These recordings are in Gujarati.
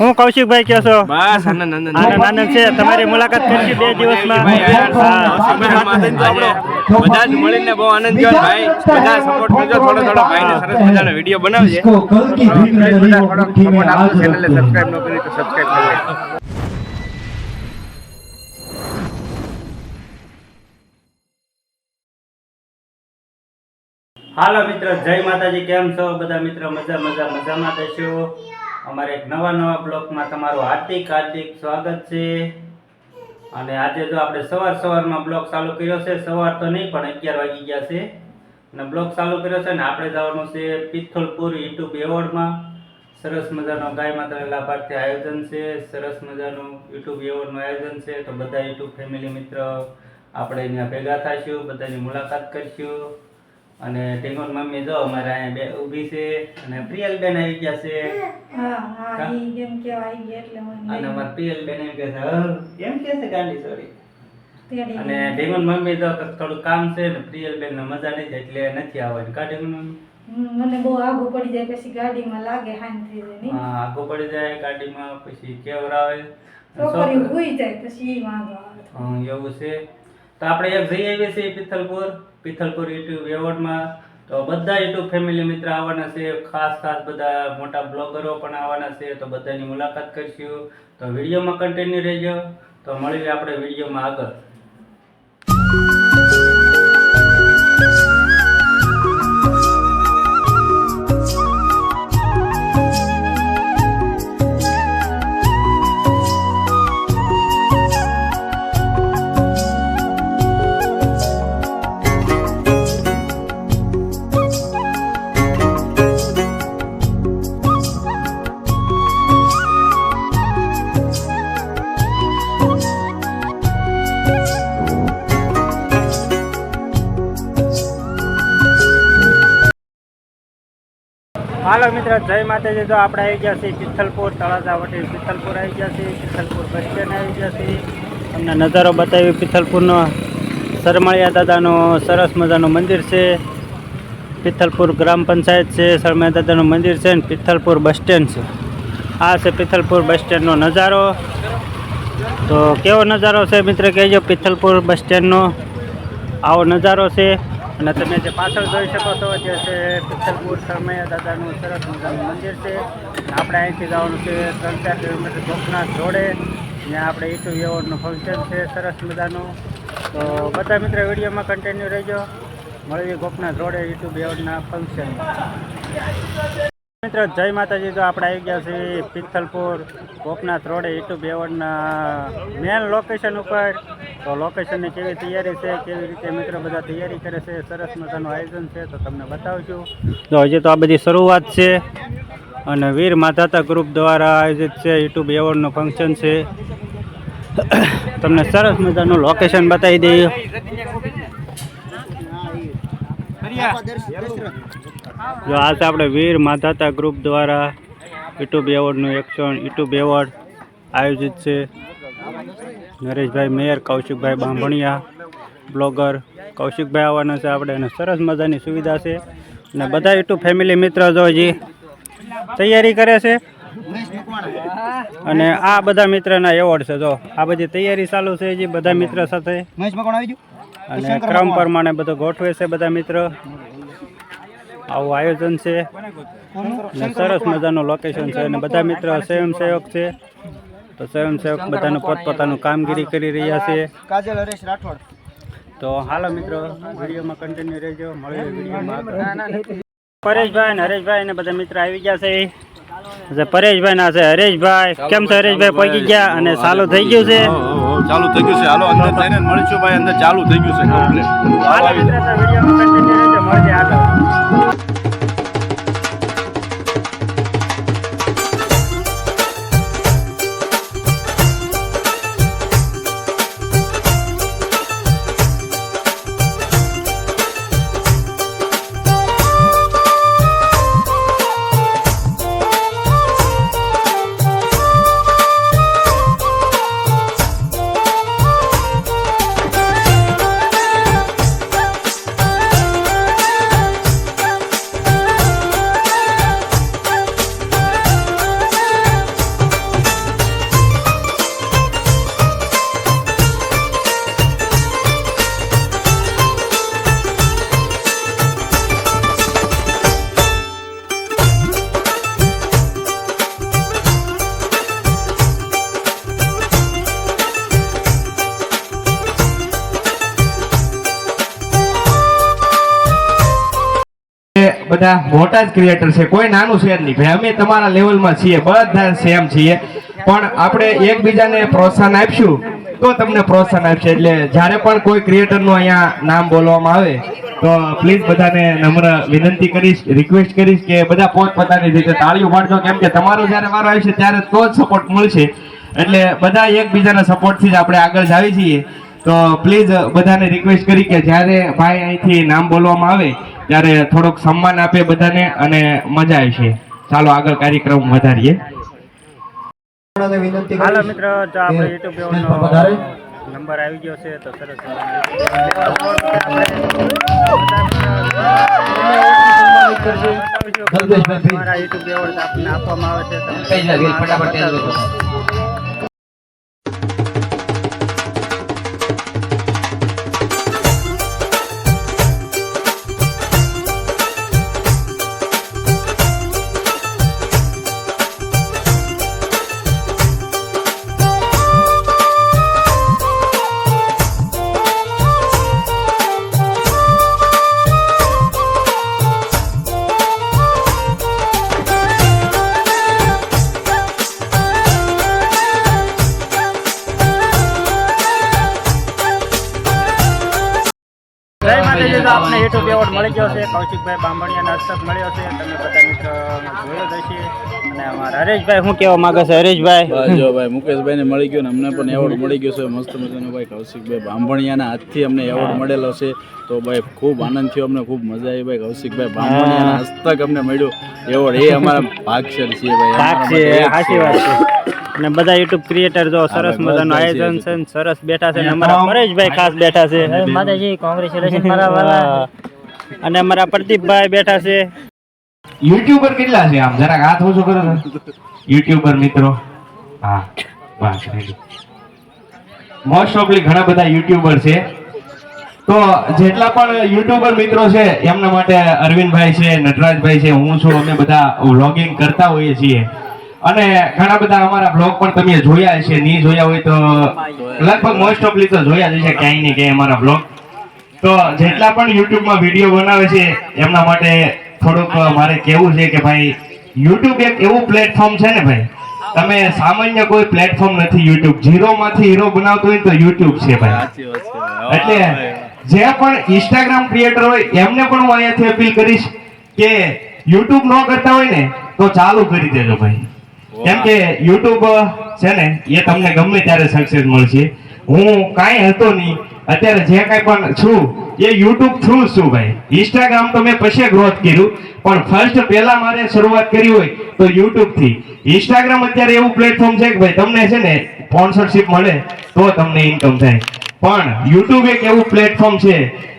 હું કૌશિકભાઈ કહો છો? બસ આનંદ આનંદ છે. તમારી મુલાકાત કરશી બે દિવસમાં. બધા જ મળીને બહુ આનંદ ગયો ભાઈ. બધા સપોર્ટ કરજો થોડો થોડો. ભાઈને સરસ મજાનો વીડિયો બનાવજે. થોડો સપોર્ટ આપજો. ચેનલને સબસ્ક્રાઇબ ન કરી તો સબસ્ક્રાઇબ કરી હાલો મિત્ર જય માતાજી. કેમ છો? બધા મિત્રો મજા મજા મજામાં થશો અમારે એક નવા નવા બ્લોગમાં તમારું હાર્દિક હાર્દિક સ્વાગત છે. અને આજે જો આપણે સવાર સવારમાં બ્લોગ ચાલુ કર્યો છે, સવાર તો નહીં, પણ અગિયાર વાગી ગયા છે. અને બ્લોગ ચાલુ કર્યો છે ને આપણે જવાનું છે પિથોલપુર યુટ્યુબ એવોર્ડમાં. સરસ મજાનો ગાય માતા લાભાર્થી આયોજન છે, સરસ મજાનું યુટ્યુબ એવોર્ડનું આયોજન છે. તો બધા યુટ્યુબ ફેમિલી મિત્ર, આપણે અહીંયા ભેગા થઈશું, બધાની મુલાકાત કરીશું. અને ટેંગોન મમ્મી જો અમારે અહીંયા બે ઊભી છે અને પ્રિયલબેન આવી ગયા છે. હા હા ઈ એમ કે આવી ગયા એટલે મને અને પ્રિયલ બેન એમ કે છે એમ કે છે ગાંડી સોરી. અને ઢીંગોન મમ્મી તો થોડું કામ છે ને પ્રિયલબેન ને મજા નહીં એટલે નથી આવવાની. કા ઢીંગોન મમ્મી મને બહુ આગો પડી જાય પછી ગાડીમાં લાગે હાન થઈ જાય નહીં? હા આગો પડી જાય ગાડીમાં પછી કેવરાવે. છોકરી હુઈ જાય પછી વાંધો આવે. હા, એવું છે. તો આપણે એક જઈ આવીએ છીએ પિથલપુર. પિથલપુર યુટ્યુબ એવોર્ડમાં. તો બધા યુટ્યુબ ફેમિલી મિત્ર આવવાના છે. ખાસ ખાસ બધા મોટા બ્લોગરો પણ આવવાના છે. તો બધાની મુલાકાત કરીશું. તો વિડીયોમાં કન્ટિન્યુ રહેજો. તો મળીએ આપણે વિડીયોમાં આગળ. હાલો મિત્ર, જય માતાજી. તો આપણે આવી ગયા છીએ તિથલપુર, તળાજા વટી પિથલપુર આવી ગયા છીએ. પિથલપુર બસ સ્ટેન્ડ આવી ગયા છીએ. તમને નજારો બતાવ્યો પિથલપુરનો સરમળિયા દાદાનો સરસ મજાનું મંદિર છે. પિથલપુર ગ્રામ પંચાયત છે સરમળિયા દાદાનું મંદિર છે અને પિથલપુર બસ સ્ટેન્ડ છે. આ છે પિથલપુર બસ સ્ટેન્ડનો નજારો. તો કેવો નજારો છે મિત્ર, કહેજો પિથલપુર બસ સ્ટેન્ડનો આવો નજારો છે. અને તમે જે પાછળ જોઈ શકો છો, જે છે પિત્તલપુર સરમૈયા દાદાનું સરસ મજાનું મંદિર છે. આપણે અહીંથી જવાનું છે ત્રણ ચાર કિલોમીટર ગોપનાથ જોડે. જ્યાં આપણે ઇટુ એવોર્ડનું ફંક્શન છે, સરસ મજાનું. તો બધા મિત્ર વિડીયોમાં કન્ટિન્યુ રહેજો. મળીએ ગોપનાથ જોડે યુટ્યુબ એવોર્ડના ફંક્શન મિત્રો, જય માતાજી. તો આપણે આવી ગયા છીએ પિથલપુર ગોપનાથ રોડે યુટ્યુબ એવોર્ડના મેન લોકેશન ઉપર. તો લોકેશનની કેવી તૈયારી છે, કેવી રીતે મિત્રો બધા તૈયારી કરે છે, સરસ મજાનું આયોજન છે, તો તમને બતાવશું તો હજી તો આ બધી શરૂઆત છે અને વીર માતાતા ગ્રુપ દ્વારા આયોજિત છે યુટ્યુબ એવોર્ડનું ફંક્શન છે. તમને સરસ મજાનું લોકેશન બતાવી દઈએ. જો આ તો આપણે વીર માધાતા ગ્રુપ દ્વારા યુટ્યુબ એવોર્ડનું એક્શન યુટ્યુબ એવોર્ડ આયોજિત છે. Nareshbhai mayor Kaushikbhai Bambhaniya blogger. Kaushikbhai આવવાના છે આપણે અને સરસ મજાની સુવિધા છે. અને બધા યુટ્યુબ ફેમિલી મિત્ર જો હજી તૈયારી કરે છે. અને આ બધા મિત્રના એવોર્ડ છે જો. આ બધી તૈયારી ચાલુ છે હજી બધા મિત્ર સાથે. અને ક્રમ પ્રમાણે બધો ગોઠવે છે બધા મિત્ર. આવું આયોજન છે. અને સરસ મજાનું લોકેશન છે અને બધા મિત્ર સ્વયંસેવક છે. તો સ્વયંસેવક બધાનું પોતપોતાનું કામગીરી કરી રહ્યા છે. કાજલ હરેશ રાઠોડ. તો હાલો મિત્રો વિડીયોમાં કન્ટિન્યુ રહેજો. મળીએ વિડીયોમાં પરેશભાઈ ને હરેશભાઈ ને બધા મિત્ર આવી ગયા છે. પરેશભાઈ ના છે. હરેશભાઈ કેમ છે હરેશભાઈ? પહોંચી ગયા અને ચાલુ થઈ ગયું છે. ચાલુ થઈ ગયું છે. હાલો અંદર જઈને મળીશું ભાઈ અંદર ચાલુ થઈ ગયું છે complete. હાલો બધા મોટા જ ક્રિએટર છે. કોઈ નાનું જ નહીં. ભાઈ, અમે તમારા લેવલમાં છીએ. બધા સેમ છીએ. પણ આપણે એકબીજાને પ્રોત્સાહન આપશું તો તમને પ્રોત્સાહન આપશે. એટલે જ્યારે પણ કોઈ ક્રિએટરનું અહીંયા નામ બોલવામાં આવે, તો પ્લીઝ બધાને નમ્ર વિનંતી કરીશ રિક્વેસ્ટ કરીશ કે બધા પોતપોતાની રીતે તાળીઓ પાડજો કેમ કે તમારો જ્યારે વારો આવશે ત્યારે તો જ સપોર્ટ મળશે. એટલે બધા એકબીજાના સપોર્ટથી જ આપણે આગળ જાવી છીએ. તો પ્લીઝ બધાને રિક્વેસ્ટ કરી કે જ્યારે ભાઈ અહીંથી નામ બોલવામાં આવે ત્યારે થોડોક સન્માન આપે બધાને અને મજા આવશે ચાલો આગળ કાર્યક્રમ વધારીએ. હાલો મિત્રો જો આપણે યુટ્યુબ. નંબર આવી ગયો છે તો સરસ આપવામાં આવે છે તો એવોર્ડ મળી ગયો છે. કૌશિકભાઈ બાંભણિયાનો હસ્તક મળ્યો છે. તમે બધા મિત્રો જોયો જ અને અમારા હરેશભાઈ શું કહેવા માંગે છે? હરેશભાઈ. જો ભાઈ મુકેશભાઈને મળી ગયો ને અમને પણ એવોર્ડ મળી ગયો છે. મસ્ત મજાનો ભાઈ કૌશિકભાઈ બાંભણિયાના હાથથી અમને એવોર્ડ મળેલો છે. તો ભાઈ ખૂબ આનંદ થયો અમને ખૂબ મજા આવી ભાઈ કૌશિકભાઈ બાંભણિયાના હસ્તક અમને મળ્યો. એવોર્ડ એ અમારા ભાગશર છે ભાઈ. ભાગ છે. સાચી વાત છે. અને બધા યુટ્યુબ ક્રિએટર જો સરસ હા, મજાનું આયોજન છે. સરસ બેઠા છે અમારા પરેશભાઈ ખાસ બેઠા છે. માતાજી કોંગ્રેચ્યુલેશન મારા વાલા. અને અમારા પ્રદીપભાઈ બેઠા છે. યુટ્યુબર કેટલા છે આમ? જરાક હાથ ઓછો કરો ને. યુટ્યુબર મિત્રો. હા બસ મોસ્ટ ઓફલી ઘણા બધા યુટ્યુબર છે. તો જેટલા પણ યુટ્યુબર મિત્રો છે એમના માટે અરવિંદભાઈ છે નટરાજભાઈ છે હું છું. અમે બધા વ્લોગિંગ કરતા હોઈએ છીએ. અને ઘણા બધા અમારા બ્લોગ પણ તમે જોયા છે નહીં જોયા હોય તો લગભગ મોસ્ટ ઓફલી તો જોયા જ છે ક્યાંય ને ક્યાંય અમારા બ્લોગ તો જેટલા પણ યુટ્યુબમાં વીડિયો બનાવે છે એમના માટે થોડુંક મારે કહેવું છે કે ભાઈ યુટ્યુબ એક એવું પ્લેટફોર્મ છે ને ભાઈ તમે સામાન્ય કોઈ પ્લેટફોર્મ નથી યુટ્યુબ. ઝીરો માંથી હીરો બનાવતો હોય તો યુટ્યુબ છે ભાઈ. છે. ભાઈ. એટલે જે પણ ઇન્સ્ટાગ્રામ ક્રિએટર હોય એમને પણ હું અહીંયાથી અપીલ કરીશ કે યુટ્યુબ ન કરતા હોય ને તો ચાલુ કરી દેજો ભાઈ. કેમ કે યુટ્યુબ છે ને, એ તમને ગમે ત્યારે સક્સેસ મળશે. હું કાંઈ હતો નહીં, અત્યારે જે કાંઈ પણ છું, એ યુટ્યુબ થ્રુ છું ભાઈ. ઇન્સ્ટાગ્રામ તો મેં પછી ગ્રોથ કર્યું, પણ ફર્સ્ટ પહેલા મારે શરૂઆત કરી હોય તો યુટ્યુબથી. ઇન્સ્ટાગ્રામ અત્યારે એવું પ્લેટફોર્મ છે કે ભાઈ, તમને છે ને સ્પોન્સરશિપ મળે, તો તમને ઇન્કમ થાય. પણ યુટ્યુબ એક એવું પ્લેટફોર્મ છે,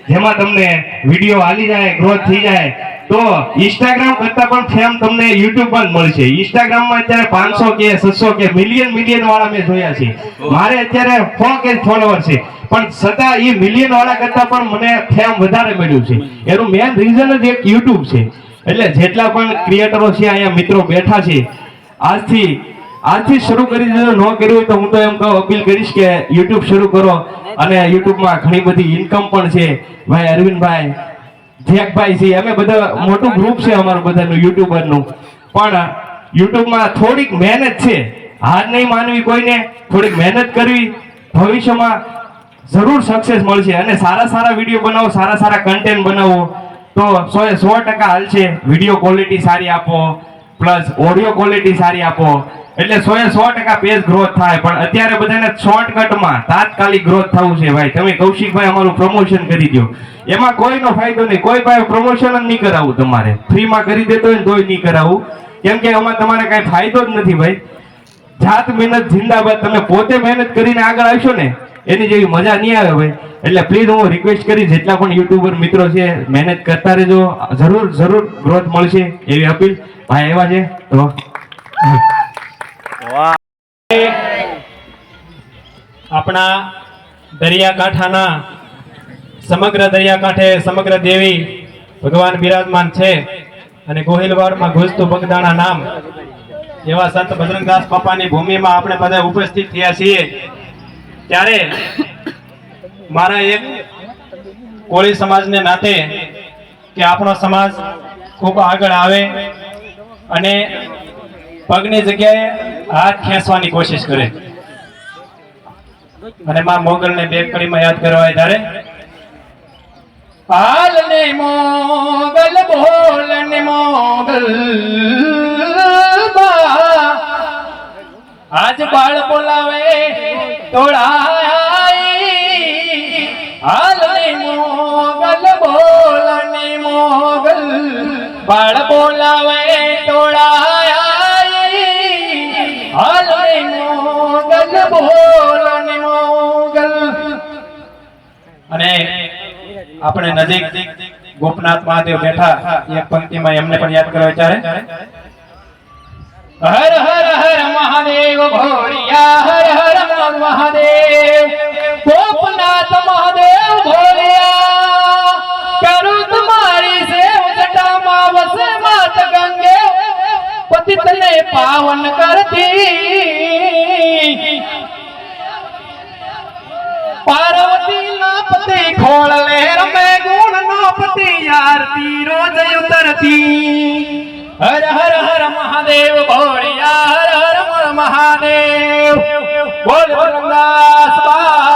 જેમાં તમને વીડિયો હાલી જાય ગ્રોથ થઈ જાય તો ઇન્સ્ટાગ્રામ કરતા પણ ફેમ તમને યુટ્યુબ પર મળશે. ઇન્સ્ટાગ્રામમાં અત્યારે પાંચસો કે છસો કે મિલિયન મિલિયન વાળા મેં જોયા છે. મારે અત્યારે સો કે ફોલોવર છે. પણ છતાં એ મિલિયન વાળા કરતા પણ મને ફેમ વધારે મળ્યું છે. એનું મેન રીઝન જ એક યુટ્યુબ છે. એટલે જેટલા પણ ક્રિએટરો છે અહીંયા મિત્રો બેઠા છે. આજથી આજથી શરૂ કરી દીધું ન કર્યું હોય તો હું તો એમ કહું, અપીલ કરીશ કે યુટ્યુબ શરૂ કરો. અને યુટ્યુબમાં ઘણી બધી ઇન્કમ પણ છે. ભાઈ અરવિંદભાઈ જેકભાઈ છે, અમે બધા મોટું ગ્રુપ છે અમારું બધાનું, યુટ્યુબરનું. પણ યુટ્યુબમાં થોડીક મહેનત છે. હાર નહીં માનવી કોઈને, થોડીક મહેનત કરવી ભવિષ્યમાં જરૂર સક્સેસ મળશે. અને સારા સારા વીડિયો બનાવો, સારા સારા કન્ટેન્ટ બનાવો. તો સો સો ટકા હાલશે. વીડિયો ક્વોલિટી સારી આપો પ્લસ ઓડિયો ક્વોલિટી સારી આપો. એટલે સો એ સો ટકા પેજ ગ્રોથ થાય. પણ અત્યારે બધાને શોર્ટકટમાં તાત્કાલિક ગ્રોથ થવું છે ભાઈ. તમે કૌશિકભાઈ અમારું પ્રમોશન કરી દો એમાં કોઈનો ફાયદો નહીં. કોઈ પાસે પ્રમોશન જ નહીં કરાવવું તમારે. ફ્રીમાં કરી દેતો હોય તોય નહીં કરાવવું કેમ કે એમાં તમારે કાંઈ ફાયદો જ નથી ભાઈ. જાત મહેનત જિંદાબાદ તમે પોતે મહેનત કરીને આગળ આવશો ને, એની જેવી મજા નહીં આવે ભાઈ. એટલે પ્લીઝ હું રિક્વેસ્ટ કરી જેટલા પણ યુટ્યુબર મિત્રો છે, મહેનત કરતા રહેજો. જરૂર જરૂર ગ્રોથ મળશે એવી અપીલ. ભાઈ એવા છે, તો આપણા દરિયાકાંઠાના સમગ્ર દરિયાકાંઠે સમગ્ર દેવી ભગવાન બિરાજમાન છે અને ગોહિલવાડમાં ગુજતું બગદાણા નામ એવા સંત ભદ્રંગદાસ બાપાની ભૂમિમાં આપણે બધા ઉપસ્થિત થયા છીએ. ત્યારે મારા એક કોળી સમાજને નાતે કે આપણો સમાજ ખૂબ આગળ આવે અને પગની જગ્યાએ હાથ ખેંચવાની કોશિશ કરે. અને માં મોગલને બે કડીમાં યાદ કરવા ત્યારે હાલ ને મોગલ, બોલ ને મોગલ આજ બાળ બોલાવે તોડાઈ હાલ ને મોગલ, બોલ ને મોગલ, બાળ બોલાવે તોડાઈ આપણે નજીક ગોપનાથ મહાદેવ બેઠા એક પંક્તિમાં એમને પણ યાદ કરવા ચારે હર હર હર મહાદેવ ભોળિયા, હર હર મન મહાદેવ, ગોપનાથ મહાદેવ ભોળિયા કરું તમારી સેવ જટામાં વસે માત ગંગે, પતિતને પાવન કરતી. પાર્વતી ના પતિ ખોળ લે રમે ગુણ નો પતિ આરતી રોજ ઉતરતી હર હર હર મહાદેવ ભોળિયા હર હર મહાદેવ. બોલ વૃંદાસ બાપાની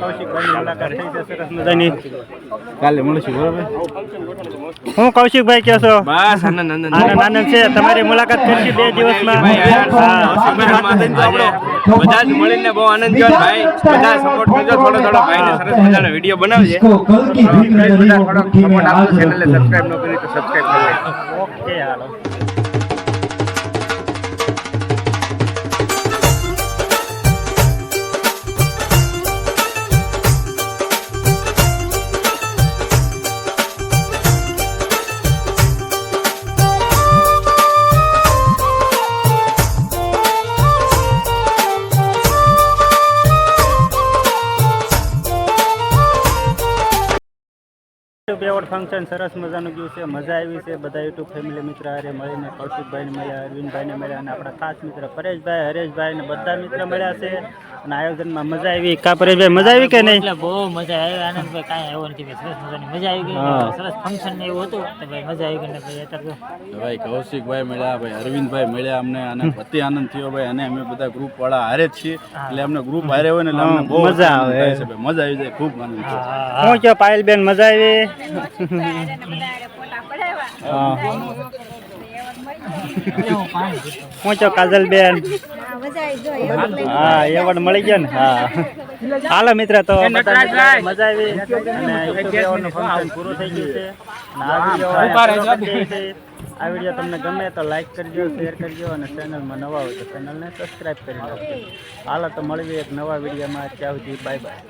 કૌશિકભાઈ મુલાકાત થઈ છે હું કૌશિકભાઈ કહો છો? આનંદ આનંદ છે. તમારી મુલાકાત કરશું બે દિવસમાં. બધા મળીને બહુ આનંદ થયો ભાઈ. બધા સપોર્ટ કરજો. થોડો થોડો ભાઈ સરસ મજાનો વીડિયો બનાવજે. સબસ્ક્રાઇબ ન કરી તો સબસ્ક્રાઇબ કરજો. ઓકે હાલો. ફંક્શન સરસ મજાનું ગયું છે, મજા આવી છે. બધા યુટ્યુબ ફેમિલી મિત્ર હારે મળીને કૌશિકભાઈને મળ્યા, અરવિંદભાઈને મળ્યા અને આપણા ખાસ મિત્ર પરેશભાઈ, હરેશભાઈ ને બધા મિત્ર મળ્યા છે. અને આયોજનમાં મજા આવી. કા ભાઈ મજા આવી કે નહીં? એટલે બહુ મજા આવી. આનંદભાઈ કાંઈ આવ્યો નથી ભાઈ સરસ મજાની મજા આવી ગઈ. સરસ ફંક્શન ને એવું હતું તો ભાઈ મજા આવી ગઈ. ને ભાઈ અત્યારે ભાઈ કૌશિકભાઈ મળ્યા ભાઈ અરવિંદભાઈ મળ્યા અમને અને અતિ આનંદ થયો ભાઈ. અને અમે બધા ગ્રુપ વાળા હારે જ છીએ. એટલે અમને ગ્રુપ હારે હોય ને એટલે અમને બહુ મજા આવે. છે ભાઈ. મજા આવી જાય ખૂબ આનંદ હું કયો પાયલબેન મજા આવી? હા. હું કયો કાજલબેન હા એવોર્ડ મળી ગયો ને? હા. હાલો મિત્ર તો મજા આવી. અને ફંક્શન પૂરું થઈ ગયું છે. આ વીડિયો તમને ગમે તો લાઈક કરજો શેર કરજો અને ચેનલમાં નવા હોય તો ચેનલને સબસ્ક્રાઈબ કરી નાખજો. હાલો તો મળીએ એક નવા વિડીયોમાં ત્યાં સુધી બાય બાય.